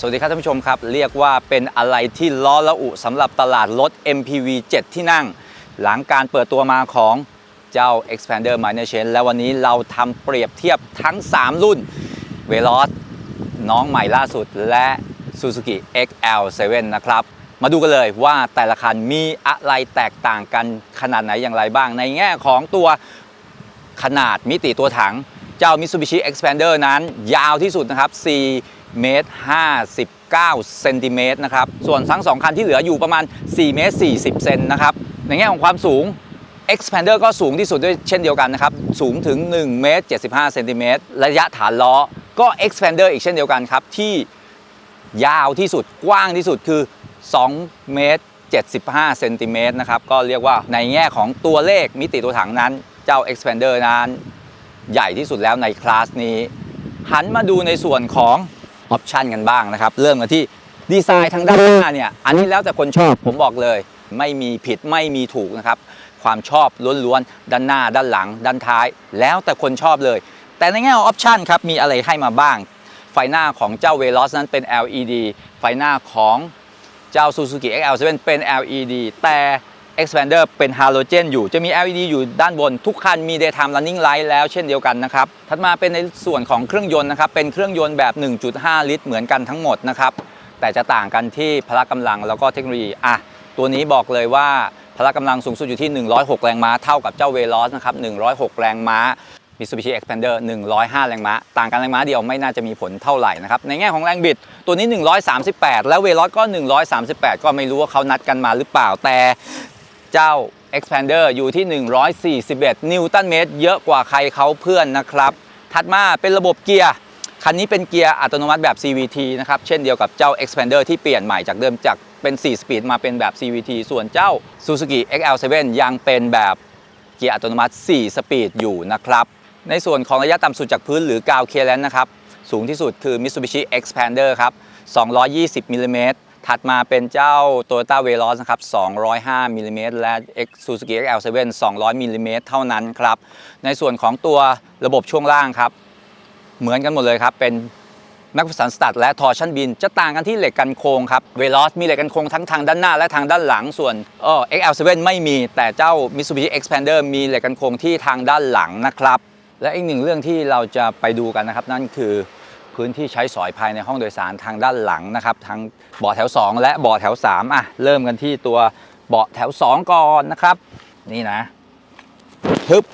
สวัสดีครับท่านผู้ชมครับ เรียกว่าเป็นอะไรที่ล้อละอุสำหรับตลาดรถ MPV 7 ที่นั่ง หลังการเปิดตัวมาของเจ้า Expander Minor Change และวันนี้เราทำเปรียบเทียบทั้ง 3 รุ่น Veloz น้องใหม่ล่าสุดและ Suzuki XL7 นะครับ มาดูกันเลยว่าแต่ละคันมีอะไรแตกต่างกันขนาดไหนอย่างไรบ้าง ในแง่ของตัวขนาดมิติตัวถัง เจ้า Mitsubishi Expander นั้นยาวที่สุดนะครับ4 เมตร59เซนติเมตรนะครับ ส่วนทั้ง 2 คันที่เหลืออยู่ประมาณ 4 เมตร 40 เซนนะครับ ในแง่ของความสูง Expander ก็สูงที่สุดด้วยเช่นเดียวกันนะครับ สูงถึง 1 เมตร 75เซนติเมตรระยะฐานล้อก็ Expander อีกเช่นเดียวกันครับ ที่ยาวที่สุดกว้างที่สุดคือ 2 เมตร 75เซนติเมตรนะครับ ก็เรียกว่าในแง่ของตัวเลขมิติตัวถังนั้น เจ้า Expander นั้น ใหญ่ที่สุดแล้วในคลาสนี้ หันมาดูในส่วนของ ออปชันกันบ้างนะครับ เริ่มกันที่ดีไซน์ทางด้านหน้าเนี่ยอันนี้แล้วแต่คนชอบผมบอกเลย ไม่มีผิดไม่มีถูกนะครับ ความชอบล้วนๆด้านหน้า ด้านหลัง ด้านท้าย แล้วแต่คนชอบเลย แต่ในแง่ของออปชันครับมีอะไรให้มาบ้าง ไฟหน้าของเจ้า Veloz นั้นเป็น LED ไฟหน้าของเจ้า Suzuki XL7 เป็น LED แต่ Expander เป็นฮาโลเจนอยู่ จะมี LED อยู่ด้านบน ทุกคันมี Daytime Running Light แล้วเช่นเดียวกันนะครับ ถัดมาเป็นในส่วนของเครื่องยนต์นะครับ เป็นเครื่องยนต์แบบ 1.5 ลิตร เหมือนกันทั้งหมดนะครับ แต่จะต่างกันที่พละกำลังแล้วก็เทคโนโลยี อะ ตัวนี้บอกเลยว่าพละกำลังสูงสุดอยู่ที่ 106 แรงม้า เท่ากับเจ้า Veloz นะครับ 106 แรงม้า Mitsubishi Expander 105 แรงม้า ต่างกันแรงม้าเดียวไม่น่าจะมีผลเท่าไหร่นะครับ ในแง่ของแรงบิด ตัวนี้ 138 แล้ว Veloz ก็ 138 ก็ไม่รู้ว่าเขานัดกันมาหรือเปล่า แต่ เจ้า Expander อยู่ที่ 141 นิวตันเมตร เยอะกว่าใครเขาเพื่อนนะครับ ถัดมาเป็นระบบเกียร์ คันนี้เป็นเกียร์อัตโนมัติแบบ CVT นะครับ เช่นเดียวกับเจ้า Expander ที่เปลี่ยนใหม่จากเดิมจากเป็น 4 สปีดมาเป็นแบบ CVT ส่วนเจ้า Suzuki XL7 ยังเป็นแบบเกียร์อัตโนมัติ 4 สปีดอยู่นะครับ ในส่วนของระยะต่ำสุดจากพื้นหรือกาวเคลียร์แลนนะครับ สูงที่สุดคือ Mitsubishi Expander ครับ 220มิลลิเมตร ถัดมาเป็นเจ้า Toyota Veloz นะครับ 205มิลลิเมตรและ X Suzuki XL7 200มิลลิเมตรเท่านั้นครับ ในส่วนของตัวระบบช่วงล่างครับ เหมือนกันหมดเลยครับ เป็นแม็กสันสตัดและทอร์ชันบิน จะต่างกันที่เหล็กกันโค้งครับเวลอสมีเหล็กกันโค้งทั้งทางด้านหน้าและทางด้านหลังส่วนเออ XL7 ไม่มีแต่เจ้า Mitsubishi Expander มีเหล็กกันโค้งที่ทางด้านหลังนะครับ และอีกหนึ่งเรื่องที่เราจะไปดูกันนะครับ นั่นคือ พื้นที่ใช้สอยภายในห้องโดยสารทางด้านหลังนะครับทั้งเบาะแถว 2 และเบาะแถว3อะเริ่มกันที่ตัวเบาะแถว 2 ก่อนนะครับ นี่นะทึบ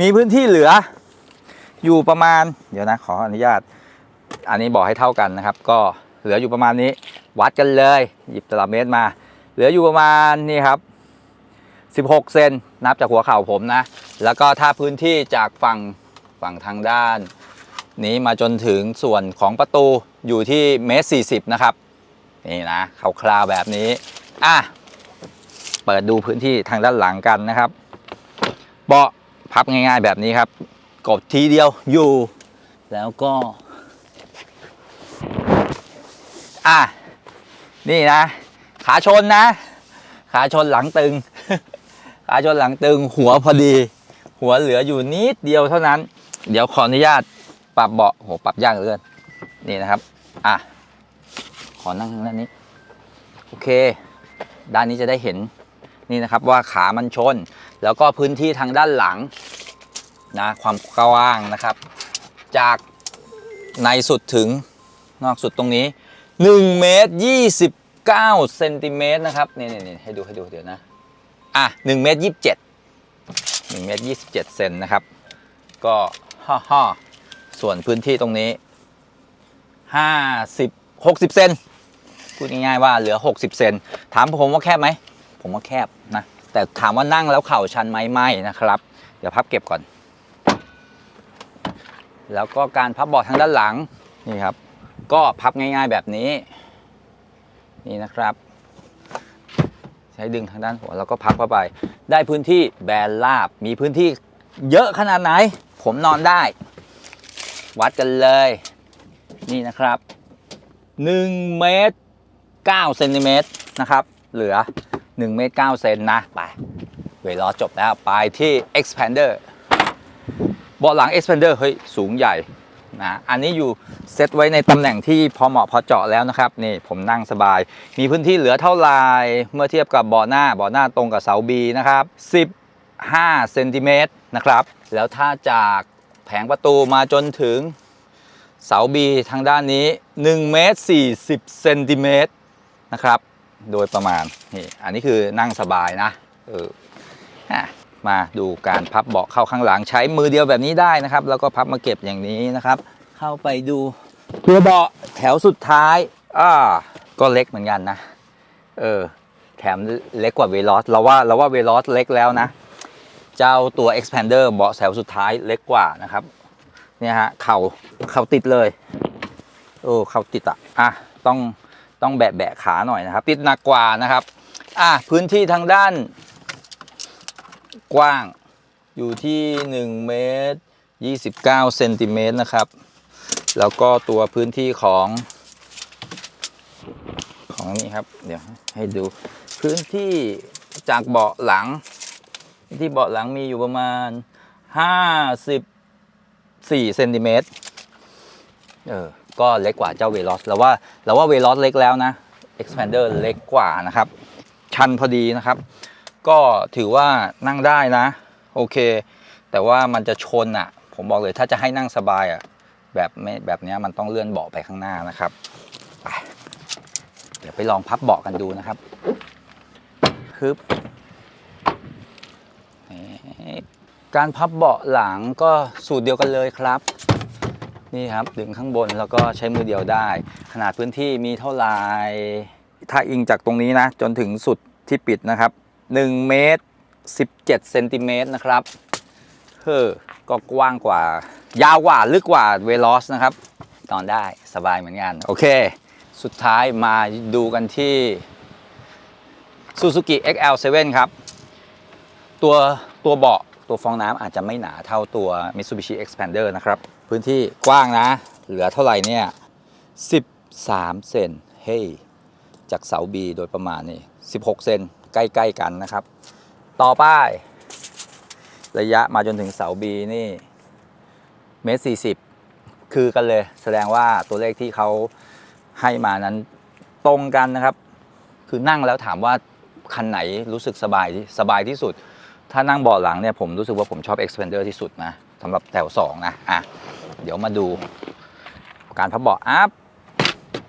มีพื้นที่เหลืออยู่ประมาณ เดี๋ยวนะขออนุญาต อันนี้บอกให้เท่ากันนะครับ ก็เหลืออยู่ประมาณนี้ วัดกันเลย หยิบตลับเมตรมา เหลืออยู่ประมาณนี่ครับ16 เซนนับจากหัวเข่าผมนะ แล้วก็ถ้าพื้นที่จากฝั่งฝั่งทางด้าน นี้มาจนถึงส่วนของประตูอยู่ที่เมตร40นะครับนี่นะคร่าวๆแบบนี้อะเปิดดูพื้นที่ทางด้านหลังกันนะครับเบาะพับง่ายๆแบบนี้ครับ กดทีเดียวอยู่ แล้วก็อะนี่นะ ขาชนนะ ขาชนหลังตึง ขาชนหลังตึงหัวพอดี หัวเหลืออยู่นิดเดียวเท่านั้น เดี๋ยวขออนุญาต ปรับเบาะโหปรับยากเหลือเกินนี่นะครับ อะ ขอนั่งทางด้านนี้ โอเค ด้านนี้จะได้เห็นนี่นะครับว่าขามันชน แล้วก็พื้นที่ทางด้านหลังนะความกว้างนะครับ จากในสุดถึงนอกสุดตรงนี้1เมตร29เซนติเมตรนะครับนี่นี่ให้ดูให้ดูเดี๋ยวนะ อะ1เมตร27 1เมตร27เซนนะครับ ก็ฮ่าฮ่า ส่วนพื้นที่ตรงนี้50 60เซนพูดง่ายๆว่าเหลือ60เซนถามผมว่าแคบไหม ผมว่าแคบนะ แต่ถามว่านั่งแล้วเข่าชันไหมไม่นะครับ เดี๋ยวพับเก็บก่อน แล้วก็การพับเบาะทางด้านหลังนี่ครับ ก็พับง่ายๆแบบนี้ นี่นะครับ ใช้ดึงทางด้านหัวแล้วก็พับเข้าไป ได้พื้นที่แบนราบมีพื้นที่เยอะขนาดไหน ผมนอนได้ วัดกันเลยนี่นะครับ1เมตร9เซนติเมตรนะครับ เหลือ1เมตร9เซนนะ ไป เวลาจบแล้ว ไปที่ expander เบาะหลัง expander เฮ้ย สูงใหญ่นะ อันนี้อยู่เซตไว้ในตำแหน่งที่พอเหมาะพอเจาะแล้วนะครับ นี่ผมนั่งสบาย มีพื้นที่เหลือเท่าไรเมื่อเทียบกับเบาะหน้าเบาะหน้าตรงกับเสาบีนะครับ 15เซนติเมตรนะครับ แล้วถ้าจาก แผงประตูมาจนถึงเสาบีทางด้านนี้1เมตร40เซนติเมตรนะครับ โดยประมาณนี่อันนี้คือนั่งสบายนะเออมาดูการพับเบาะเข้าข้างหลังใช้มือเดียวแบบนี้ได้นะครับ แล้วก็พับมาเก็บอย่างนี้นะครับ เข้าไปดูตัวเบาะแถวสุดท้ายอ่าก็เล็กเหมือนกันนะ เออ แถมเล็กกว่าเวลอสเราว่าเราว่าเวลอสเล็กแล้วนะ เจ้าตัว expander เบาะแถวสุดท้ายเล็กกว่านะครับเนี่ยฮะเข่าเข่าติดเลยโอ้เข่าติดอะอะต้องต้องแบะแบะขาหน่อยนะครับ ติดหนักกว่านะครับอะพื้นที่ทางด้าน กว้างอยู่ที่1เมตร29เซนติเมตรนะครับ แล้วก็ตัวพื้นที่ของ ของนี่ครับ เดี๋ยวให้ดูพื้นที่จากเบาะหลัง ที่เบาะหลังมีอยู่ประมาณ 54เซนติเมตรเออก็เล็กกว่าเจ้าเวลอสเราว่าเราว่าเวลอสเล็กแล้วนะ expander เล็กกว่านะครับ ชันพอดีนะครับ ก็ถือว่านั่งได้นะ โอเค แต่ว่ามันจะชนอะ ผมบอกเลยถ้าจะให้นั่งสบายอะแบบไม่แบบเนี้ยมันต้องเลื่อนเบาะไปข้างหน้านะครับไปเดี๋ยวไปลองพับเบาะกันดูนะครับฮึบนี่ การพับเบาะหลังก็สูตรเดียวกันเลยครับ นี่ครับดึงข้างบนแล้วก็ใช้มือเดียวได้ ขนาดพื้นที่มีเท่าไหร่ถ้าอิงจากตรงนี้นะ จนถึงสุดที่ปิดนะครับ1เมตร17เซนติเมตรนะครับเฮ้อก็กว้างกว่า ยาวกว่าลึกกว่าเวลอสนะครับนอนได้สบายเหมือนกัน โอเค สุดท้ายมาดูกันที่ Suzuki XL7 ครับ ตัวตัวเบาะ ตัวฟองน้ำอาจจะไม่หนาเท่าตัว Mitsubishi Expander นะครับ พื้นที่กว้างนะ เหลือเท่าไหร่เนี่ย 13 เซนเฮ้ยจากเสา B โดยประมาณนี่ 16 เซนใกล้ ๆ กันนะครับ ต่อไป ระยะมาจนถึงเสา B นี่เมตร40คือกันเลย แสดงว่าตัวเลขที่เขาให้มานั้นตรงกันนะครับ คือนั่งแล้วถามว่าคันไหนรู้สึกสบายสบายที่สุด ถ้านั่งเบาะหลังเนี่ยผมรู้สึกว่าผมชอบ Expander ที่สุดนะสำหรับแถว2นะอะเดี๋ยวมาดู การพับเบาะอัพ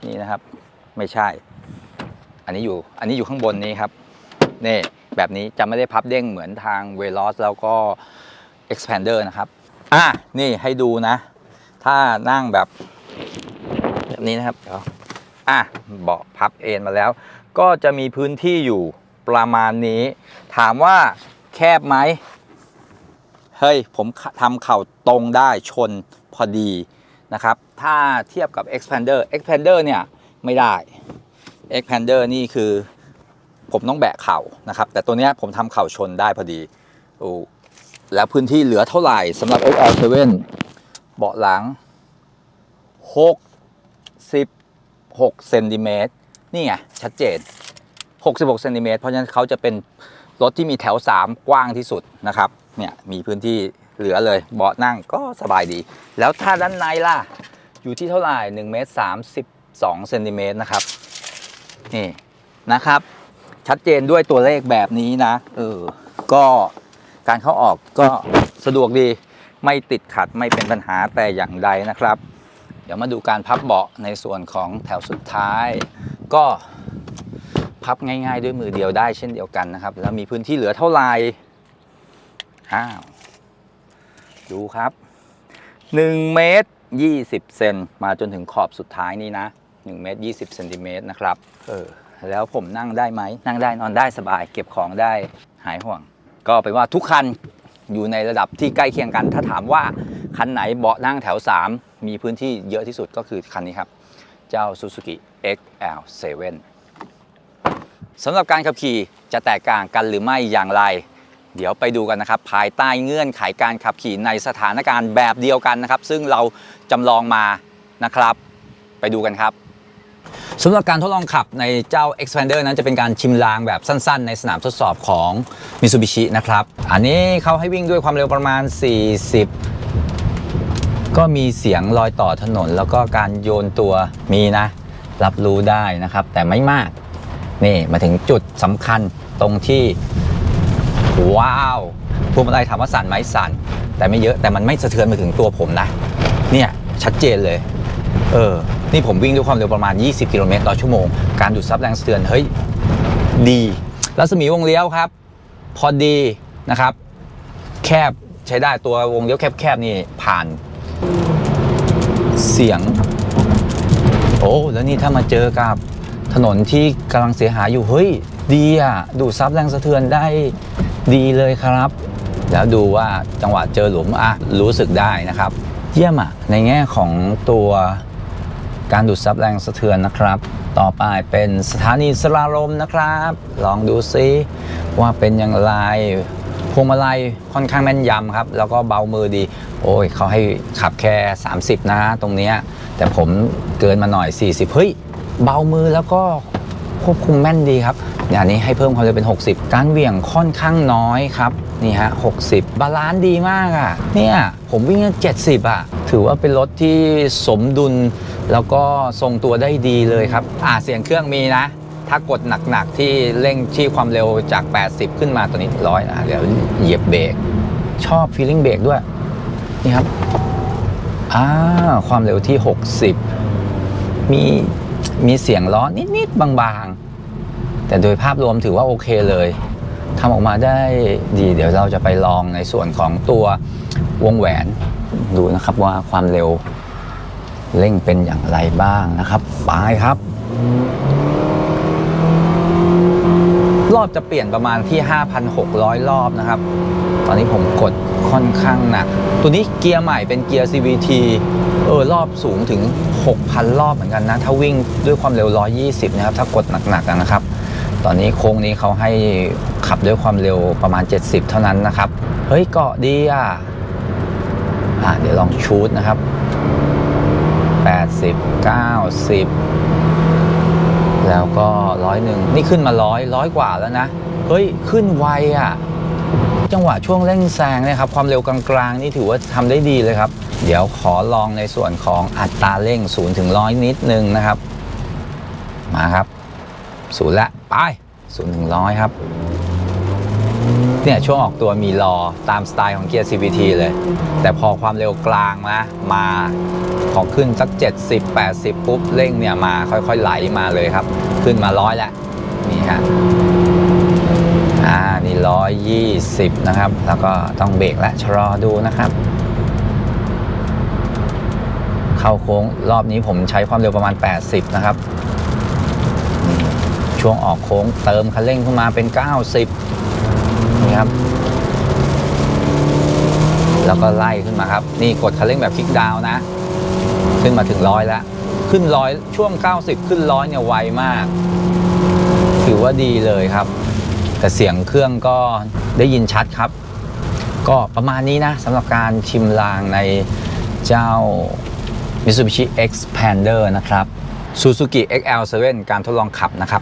นี่นะครับ ไม่ใช่ อันนี้อยู่อันนี้อยู่ข้างบนนี้ครับนี่แบบนี้จะไม่ได้พับเด้งเหมือนทาง v e l o s แล้วก็ Expander นะครับอะนี่ให้ดูนะ ถ้านั่งแบบแบบนี้นะครับเดี๋ยวอะเบาะพับเอนมาแล้ว ก็จะมีพื้นที่อยู่ประมาณนี้ ถามว่า แคบไหมเฮ้ยผมทำเข่าตรงได้ชนพอดีนะครับ ถ้าเทียบกับ Expander Expander เนี่ยไม่ได้ Expander นี่คือผมต้องแบะเข่านะครับ แต่ตัวนี้ผมทำเข่าชนได้พอดีโอ้แล้วพื้นที่เหลือเท่าไหร่สำหรับ XL7 เบาะหลัง 66เซนติเมตรนี่ไงชัดเจน 66เซนติเมตรเพราะฉะนั้นเขาจะเป็น รถที่มีแถว 3 กว้างที่สุดนะครับเนี่ยมีพื้นที่เหลือเลยเบาะนั่งก็สบายดี แล้วถ้าด้านในล่ะ อยู่ที่เท่าไหร่1เมตร32เซนติเมตรนะครับนี่นะครับ ชัดเจนด้วยตัวเลขแบบนี้นะเออก็การเข้าออกก็สะดวกดีไม่ติดขัดไม่เป็นปัญหาแต่อย่างใดนะครับ เดี๋ยวมาดูการพับเบาะในส่วนของแถวสุดท้าย ก็ พับง่าย ๆ ด้วยมือเดียวได้เช่นเดียวกันนะครับ แล้วมีพื้นที่เหลือเท่าไหร่อ้าวดูครับ1เมตร20เซนมาจนถึงขอบสุดท้ายนี้นะ1เมตร20เซนติเมตรนะครับเออแล้วผมนั่งได้ไหมนั่งได้นอนได้สบาย เก็บของได้หายห่วง ก็เป็นว่าทุกคันอยู่ในระดับที่ใกล้เคียงกัน ถ้าถามว่าคันไหนเบาะนั่งแถว 3 มีพื้นที่เยอะที่สุดก็คือคันนี้ครับ เจ้า Suzuki XL7 สำหรับการขับขี่จะแตกต่างกันหรือไม่อย่างไร เดี๋ยวไปดูกันนะครับ ภายใต้เงื่อนไขการขับขี่ในสถานการณ์แบบเดียวกันนะครับ ซึ่งเราจำลองมานะครับ ไปดูกันครับสำหรับการทดลองขับในเจ้า Expander นั้นจะเป็นการชิมลางแบบสั้นๆ ในสนามทดสอบของ Mitsubishi นะครับ อันนี้เขาให้วิ่งด้วยความเร็วประมาณ 40 ก็มีเสียงรอยต่อถนน แล้วก็การโยนตัวมีนะ รับรู้ได้นะครับ แต่ไม่มาก นี่มาถึงจุดสำคัญตรงที่ ว้าวพวงมาลัยถามว่าสั่นไหมสั่นแต่ไม่เยอะแต่มันไม่สะเทือนมาถึงตัวผมนะ เนี่ยชัดเจนเลย เออ นี่ผมวิ่งด้วยความเร็วประมาณ 20 กิโลเมตรต่อชั่วโมง การดูดซับแรงสะเทือน เฮ้ย ดีรัศมีวงเลี้ยวครับ พอดีนะครับ แคบใช้ได้ตัววงเลี้ยวแคบๆนี่ผ่าน เสียง โอ้ แล้วนี่ถ้ามาเจอกับ ถนนที่กำลังเสียหายอยู่เฮ้ยดีอะดูดซับแรงสะเทือนได้ดีเลยครับ แล้วดูว่าจังหวะเจอหลุมอะรู้สึกได้นะครับ เยี่ยมอะในแง่ของตัวการดูดซับแรงสะเทือนนะครับ ต่อไปเป็นสถานีสลาลมนะครับ ลองดูซิว่าเป็นอย่างไรพวงมาลัยค่อนข้างแม่นยำครับ แล้วก็เบามือดี โอ้ยเขาให้ขับแค่ 30 นะตรงเนี้ยแต่ผมเกินมาหน่อย 40 เฮ้ย เบามือแล้วก็ควบคุมแม่นดีครับอย่างนี้ให้เพิ่มความเร็วเป็น 60 การเหวี่ยงค่อนข้างน้อยครับนี่ฮะ60 บาลานซ์ดีมากอะ่ะเนี่ยผมวิ่ง70อะถือว่าเป็นรถที่สมดุล แล้วก็ทรงตัวได้ดีเลยครับ อ่าเสียงเครื่องมีนะ ถ้ากดหนักๆที่เร่งที่ความเร็วจาก 80 ขึ้นมาตัวนี้ร้อยนะเดี๋ยวเหยียบเบรกชอบฟีลลิ่งเบรกด้วยนี่ครับอ่าความเร็วที่ 60 มี มีเสียงล้อนิดๆบางๆ แต่โดยภาพรวมถือว่าโอเคเลยทำออกมาได้ดีเดี๋ยวเราจะไปลองในส่วนของตัววงแหวนดูนะครับว่าความเร็วเร่งเป็นอย่างไรบ้างนะครับไปครับ รอบจะเปลี่ยนประมาณที่ 5,600 รอบนะครับ ตอนนี้ผมกดค่อนข้างหนัก ตัวนี้เกียร์ใหม่เป็นเกียร์ CVT เออรอบสูงถึง 6,000 รอบเหมือนกันนะ ถ้าวิ่งด้วยความเร็ว 120 นะครับ ถ้ากดหนักๆนะครับ ตอนนี้โค้งนี้เขาให้ขับด้วยความเร็วประมาณ 70 เท่านั้นนะครับ เฮ้ยเกาะดีอะอะเดี๋ยวลองชูดนะครับ 80 90 แล้วก็ร้อยหนึ่งนี่ขึ้นมาร้อยร้อยกว่าแล้วนะ เฮ้ยขึ้นไวอะ จังหวะช่วงเร่งแซงนะครับความเร็วกลางๆนี่ถือว่าทำได้ดีเลยครับ เดี๋ยวขอลองในส่วนของอัตราเร่ง0ถึงร้อยนิดนึงนะครับ มาครับศูนย์ละไปศูนย์ถึงร้อยครับเนี่ยช่วงออกตัวมีรอตามสไตล์ของเกียร์ CVT เลย แต่พอความเร็วกลางนะมาพอขึ้นสัก 70 80 ปุ๊บเร่งเนี่ยมาค่อยๆไหลมาเลยครับ ขึ้นมาร้อยแล้วนี่ฮะอ่า นี่ร้อยยี่สิบนะครับ แล้วก็ต้องเบรกและชะลอดูนะครับ เข้าโค้งรอบนี้ผมใช้ความเร็วประมาณ 80 นะครับ ช่วงออกโค้งเติมคันเร่งขึ้นมาเป็น 90นี่ครับ แล้วก็ไล่ขึ้นมาครับ นี่กดคันเร่งแบบคลิกดาวน์นะขึ้นมาถึงร้อยแล้ว ขึ้นร้อยช่วง 90 ขึ้นร้อยเนี่ยไวมาก ถือว่าดีเลยครับ แต่เสียงเครื่องก็ได้ยินชัดครับ ก็ประมาณนี้นะสำหรับการชิมลางในเจ้า Mitsubishi Xpander นะครับ Suzuki XL7 การทดลองขับนะครับ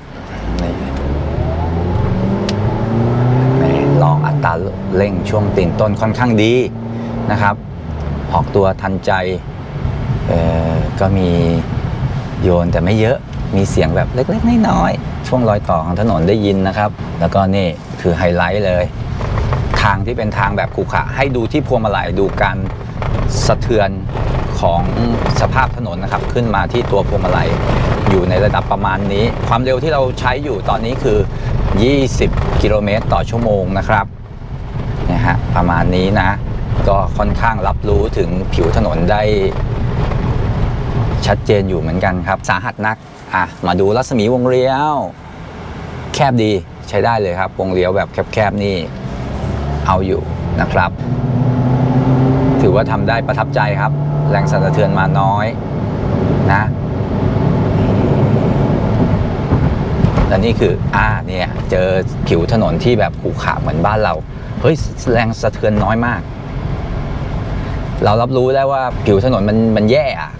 นี่ลองอัตราเร่งช่วงตีนต้นค่อนข้างดีนะครับ ออกตัวทันใจก็มีโยนแต่ไม่เยอะมีเสียงแบบเล็กๆน้อยๆ ช่วงรอยต่อของถนนได้ยินนะครับ แล้วก็นี่คือไฮไลท์เลย ทางที่เป็นทางแบบขรุขระให้ดูที่พวงมาลัยดูการสะเทือนของสภาพถนนนะครับ ขึ้นมาที่ตัวพวงมาลัยอยู่ในระดับประมาณนี้ ความเร็วที่เราใช้อยู่ตอนนี้คือ 20 กิโลเมตรต่อชั่วโมงนะครับนะฮะประมาณนี้นะ ก็ค่อนข้างรับรู้ถึงผิวถนนได้ ชัดเจนอยู่เหมือนกันครับ สาหัสนักอะมาดูรัศมีวงเลี้ยว แคบดีใช้ได้เลยครับ วงเลี้ยวแบบแคบๆนี่เอาอยู่นะครับ ถือว่าทำได้ประทับใจครับ แรงสั่นสะเทือนมาน้อยนะและนี่คืออ่าเนี่ยเจอผิวถนนที่แบบขรุขระเหมือนบ้านเรา เฮ้ยแรงสะเทือนน้อยมาก เรารับรู้ได้ว่าผิวถนนมันมันแย่อะ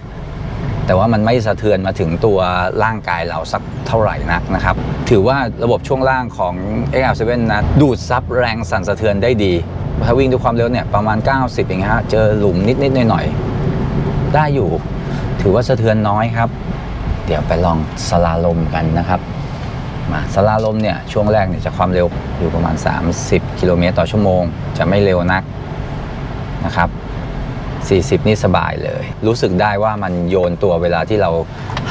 แต่ว่ามันไม่สะเทือนมาถึงตัวร่างกายเราสักเท่าไหร่นักนะครับ ถือว่าระบบช่วงล่างของ XL7 นะดูดซับแรงสั่นสะเทือนได้ดีถ้าวิ่งด้วยความเร็วเนี่ยประมาณ 90อย่างเงี้ยฮะเจอหลุมนิดๆหน่อยๆได้อยู่ ถือว่าสะเทือนน้อยครับ เดี๋ยวไปลองสลาลมกันนะครับมาสลาลมเนี่ยช่วงแรกเนี่ยจะความเร็วอยู่ประมาณ 30 กิโลเมตรต่อชั่วโมง จะไม่เร็วนักนะครับ 40 นี่สบายเลย รู้สึกได้ว่ามันโยนตัวเวลาที่เรา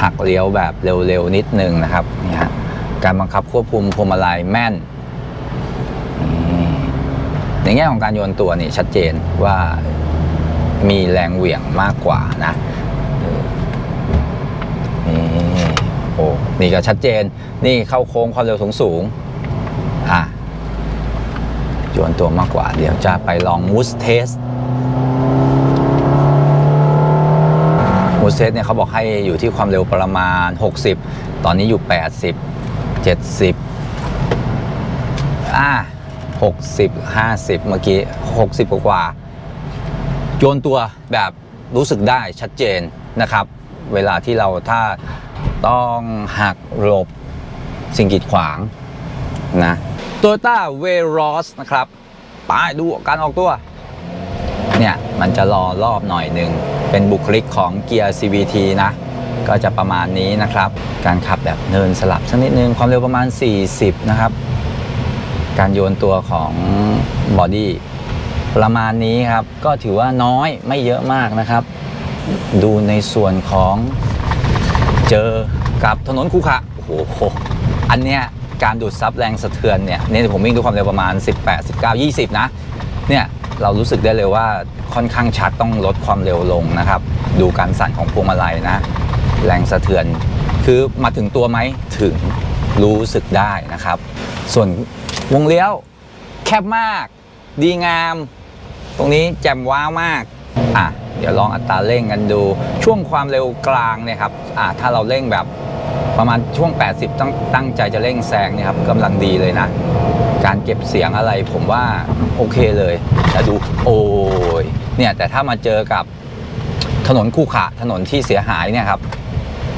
หักเลี้ยวแบบเร็วๆ นิดนึงนะครับนี่ฮะการบังคับควบคุมพวงมาลัยแม่นในแง่ของการโยนตัวนี่ชัดเจนว่ามีแรงเหวี่ยงมากกว่านะนี่โอ้นี่ก็ชัดเจนนี่เข้าโค้งความเร็วสูงสูงอะโยนตัวมากกว่า เดี๋ยวจะไปลองมูสเทส มูเทสเนี่ยเขาบอกให้อยู่ที่ความเร็วประมาณ 60 ตอนนี้อยู่ 80 70อ่า60 50 เมื่อกี้ 60กว่ากว่าโยนตัวแบบรู้สึกได้ชัดเจนนะครับ เวลาที่เราถ้าต้องหักหลบสิ่งกีดขวางนะโตโยต้าเวรอสนะครับ ไปดูการออกตัว เนี่ยมันจะรอรอบหน่อยหนึ่ง เป็นบุคลิกของเกียร์ CVT นะ ก็จะประมาณนี้นะครับ การขับแบบเนินสลับสักนิดนึง ความเร็วประมาณ 40 นะครับ การโยนตัวของบอดี้ประมาณนี้ครับ ก็ถือว่าน้อยไม่เยอะมากนะครับ ดูในส่วนของเจอกับถนนคูขะโอ้โห อันเนี้ยการดูดซับแรงสะเทือนเนี่ยเนี่ยผมวิ่งด้วยความเร็วประมาณ 18 19 20 นะ เนี่ย เรารู้สึกได้เลยว่าค่อนข้างชัดต้องลดความเร็วลงนะครับ ดูการสั่นของพวงมาลัยนะ แรงสะเทือน คือมาถึงตัวไหมถึงรู้สึกได้นะครับ ส่วนวงเลี้ยวแคบมาก ดีงาม ตรงนี้แจ่มว้าวมากอะเดี๋ยวลองอัตราเร่งกันดูช่วงความเร็วกลางเนี่ยครับอะถ้าเราเร่งแบบ ประมาณช่วง 80 ตั้งตั้งใจจะเร่งแซงเนี่ยครับกำลังดีเลยนะ การเก็บเสียงอะไรผมว่าโอเคเลยแล้วดูโอ้ยเนี่ยแต่ถ้ามาเจอกับถนนคู่ขะถนนที่เสียหายเนี่ยครับ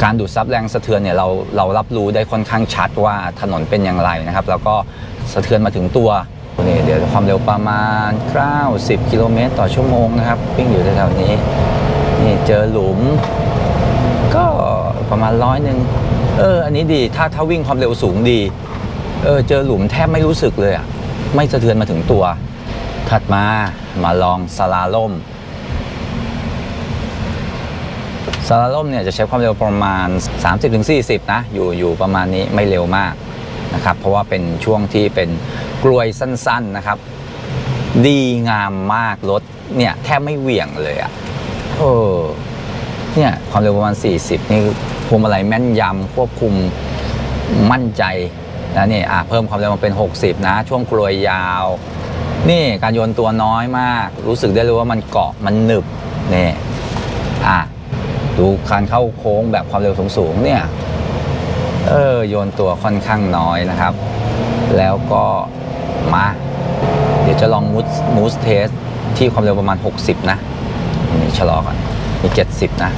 การดูดซับแรงสะเทือนเนี่ยเราเรารับรู้ได้ค่อนข้างชัดว่าถนนเป็นอย่างไรนะครับ แล้วก็สะเทือนมาถึงตัวนี่เดี๋ยวความเร็วประมาณ 90 กิโลเมตรต่อชั่วโมงนะครับวิ่งอยู่แถวๆนี้นี่เจอหลุม ก็ประมาณร้อยหนึ่ง เออ อันนี้ดี ถ้าถ้าวิ่งความเร็วสูงดี เออ เจอหลุมแทบไม่รู้สึกเลยอะไม่สะเทือนมาถึงตัว ถัดมามาลองสลาล่มสลาล่มเนี่ยจะใช้ความเร็วประมาณ 30-40 นะ อยู่อยู่ประมาณนี้ไม่เร็วมากนะครับ เพราะว่าเป็นช่วงที่เป็นกลวยสั้นๆนะครับ ดีงามมากรถเนี่ยแทบไม่เหวี่ยงเลยอะ่ะเออเนี่ยความเร็วประมาณ 40 นี่ วงมาลัยแม่นยำควบคุมมั่นใจนะนี่อะเพิ่มความเร็วมาเป็น 60 นะ ช่วงกลวยยาว นี่การโยนตัวน้อยมาก รู้สึกได้เลยว่ามันเกาะมันหนึบนี่อะดูการเข้าโค้งแบบความเร็วสูงๆเนี่ยเออโยนตัวค่อนข้างน้อยนะครับ แล้วก็มา เดี๋ยวจะลองมูสมูสเทสที่ความเร็วประมาณ 60 นะนี่ชะลอก่อนมี 70 นะ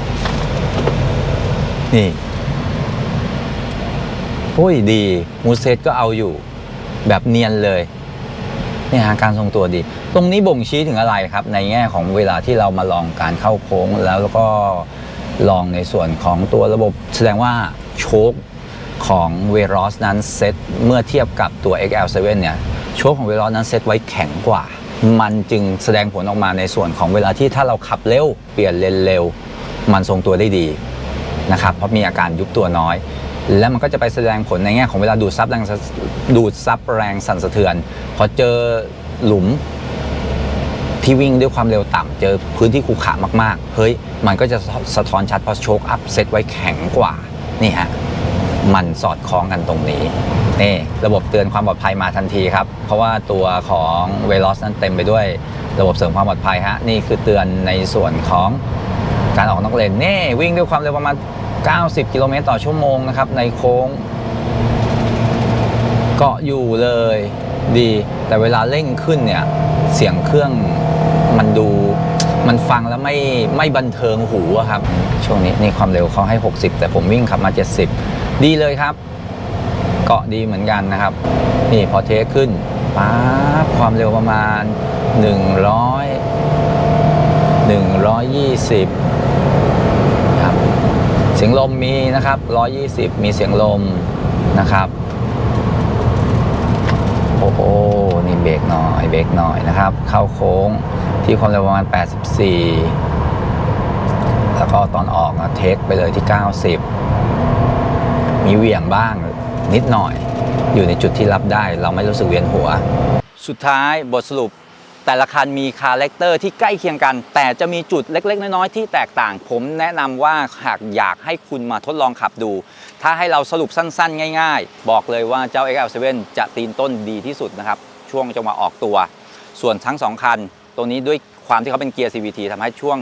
นี่โอ้ยดีมูเทสก็เอาอยู่ แบบเนียนเลยเนี่ยฮะการทรงตัวดี ตรงนี้บ่งชี้ถึงอะไรครับ ในแง่ของเวลาที่เรามาลองการเข้าโค้งแล้วแล้วก็ลองในส่วนของตัวระบบ แสดงว่าโชคของเวรอสนั้นเซตเมื่อเทียบกับตัว XL7 เนี่ยโชคของเวรอสนั้นเซตไว้แข็งกว่า มันจึงแสดงผลออกมาในส่วนของเวลาที่ถ้าเราขับเร็ว เปลี่ยนเลนเร็ว มันทรงตัวได้ดี นะครับเพราะมีอาการยุบตัวน้อย แล้วมันก็จะไปแสดงผลในแง่ของเวลาดูดซับแรงดูดซับแรงสั่นสะเทือนพอเจอหลุมที่วิ่งด้วยความเร็วต่ำเจอพื้นที่ขรุขระมากๆ เฮ้ย มันก็จะสะท้อนชัดเพราะโชคอัพเซตไว้แข็งกว่า นี่ฮะ มันสอดคล้องกันตรงนี้ นี่ ระบบเตือนความปลอดภัยมาทันทีครับ เพราะว่าตัวของเวล o สนั้นเต็มไปด้วยระบบเสริมความปลอดภัยฮะ นี่คือเตือนในส่วนของ การออกนอกเลนนี่วิ่งด้วยความเร็วประมาณ 90 กิโลเมตรต่อชั่วโมงนะครับ ในโค้ง เกาะอยู่เลยดี แต่เวลาเร่งขึ้นเนี่ย เสียงเครื่องมันดูมันฟังแล้วไม่ไม่บันเทิงหูครับ ช่วงนี้นี่ความเร็วเขาให้ 60 แต่ผมวิ่งขับมา 70 ดีเลยครับ เกาะดีเหมือนกันนะครับ นี่พอเทคขึ้นป๊าบความเร็วประมาณ 100 120 เสียงลมมีนะครับ 120 มีเสียงลมนะครับโอ้โหนี่เบรกหน่อยเบรกหน่อยนะครับ เข้าโค้งที่ความเร็วประมาณ 84 แล้วก็ตอนออกนะเทคไปเลยที่ 90 มีเหวี่ยงบ้างนิดหน่อย อยู่ในจุดที่รับได้ เราไม่รู้สึกเวียนหัว สุดท้ายบทสรุป แต่ละคันมีคาแรคเตอร์ที่ใกล้เคียงกัน แต่จะมีจุดเล็ก ๆ น้อยๆที่แตกต่าง ผมแนะนำว่าหากอยากให้คุณมาทดลองขับดู ถ้าให้เราสรุปสั้น ๆ ง่าย ๆ บอกเลยว่าเจ้า XL7 จะตีนต้นดีที่สุดนะครับ ช่วงจังหวะออกตัว ส่วนทั้ง 2 คัน ตัวนี้ด้วยความที่เขาเป็นเกียร์ CVT ทำให้ช่วง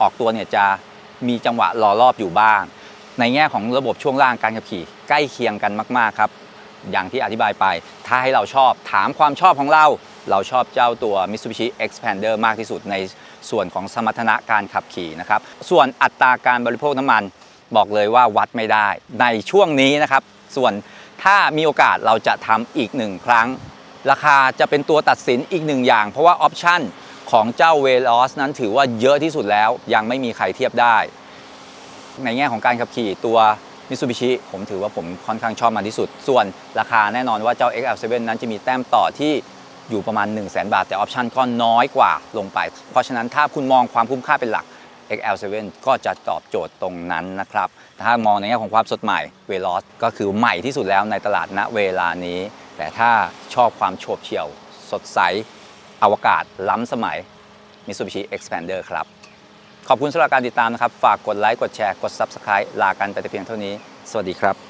ออกตัวเนี่ยจะมีจังหวะรอรอบอยู่บ้าง ในแง่ของระบบช่วงล่างการขับขี่ ใกล้เคียงกันมาก ๆ ครับ อย่างที่อธิบายไป ถ้าให้เราชอบถามความชอบของเรา เราชอบเจ้าตัว Mitsubishi Expander มากที่สุดในส่วนของสมรรถนะการขับขี่นะครับ ส่วนอัตราการบริโภคน้ำมันบอกเลยว่าวัดไม่ได้ ในช่วงนี้นะครับ ส่วนถ้ามีโอกาสเราจะทำอีกหนึ่งครั้ง ราคาจะเป็นตัวตัดสินอีกหนึ่งอย่าง เพราะว่าออปชั่นของเจ้า Veloz นั้นถือว่าเยอะที่สุดแล้ว ยังไม่มีใครเทียบได้ ในแง่ของการขับขี่ตัว Mitsubishi ผมถือว่าผมค่อนข้างชอบมันที่สุด ส่วนราคาแน่นอนว่าเจ้า XL7 นั้นจะมีแต้มต่อที่ อยู่ประมาณ 1 0 0 0 0แบาท แต่ออปชันก็น้อยกว่าลงไป เพราะฉะนั้นถ้าคุณมองความคุ้มค่าเป็นหลัก XL7 ก็จะตอบโจทย์ตรงนั้นนะครับ ถ้ามองในแง่ของความสดใหม่ Veloz ก็คือใหม่ที่สุดแล้วในตลาดณเวลานี้ แต่ถ้าชอบความโฉบเฉี่ยว สดใส อวกาศ ล้ำสมัย Mitsubishi Expander ครับ ขอบคุณสำหรับการติดตามนะครับ ฝากกดไลค์ กดแชร์ กด Subscribe ลากันไปแต่เพียงเท่านี้ สวัสดีครับ